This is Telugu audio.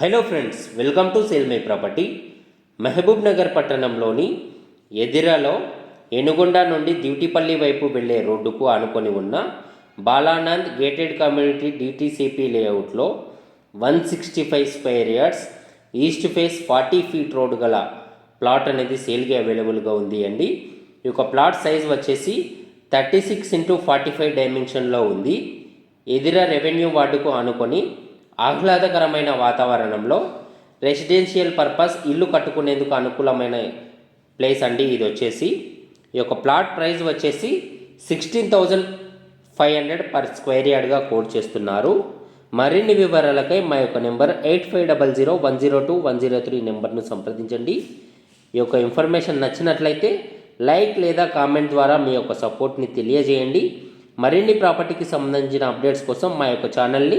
Hello friends welcome to sale my property. Mahbubnagar పట్టణంలోని ఎదిరలో ఎనుగొండ నుండి డ్యూటీపల్లి వైపు వెళ్ళే రోడ్డుకు ఆనుకొని ఉన్న బాలానంద్ గేటెడ్ కమ్యూనిటీ డిటీసీపీ లేఅవుట్లో one sixty five square yards east face forty feet road గల ప్లాట్ అనేది సేల్కి అవైలబుల్గా ఉంది అండి. ఈ యొక్క ప్లాట్ సైజ్ వచ్చేసి thirty six into forty five డైమెన్షన్లో ఉంది. ఎదిర రెవెన్యూ వార్డుకు ఆనుకొని ఆహ్లాదకరమైన వాతావరణంలో రెసిడెన్షియల్ పర్పస్ ఇల్లు కట్టుకునేందుకు అనుకూలమైన ప్లేస్ అండి ఇది వచ్చేసి. ఈ యొక్క ప్లాట్ ప్రైస్ వచ్చేసి sixteen thousand five hundred per square యార్డ్గా quote చేస్తున్నారు. మరిన్ని వివరాలకై మా యొక్క number eight five double zero one zero two one zero three నెంబర్ను సంప్రదించండి. ఈ యొక్క ఇన్ఫర్మేషన్ నచ్చినట్లయితే లైక్ లేదా కామెంట్ ద్వారా మీ యొక్క సపోర్ట్ని తెలియజేయండి. మరిన్ని ప్రాపర్టీకి సంబంధించిన అప్డేట్స్ కోసం మా యొక్క ఛానల్ని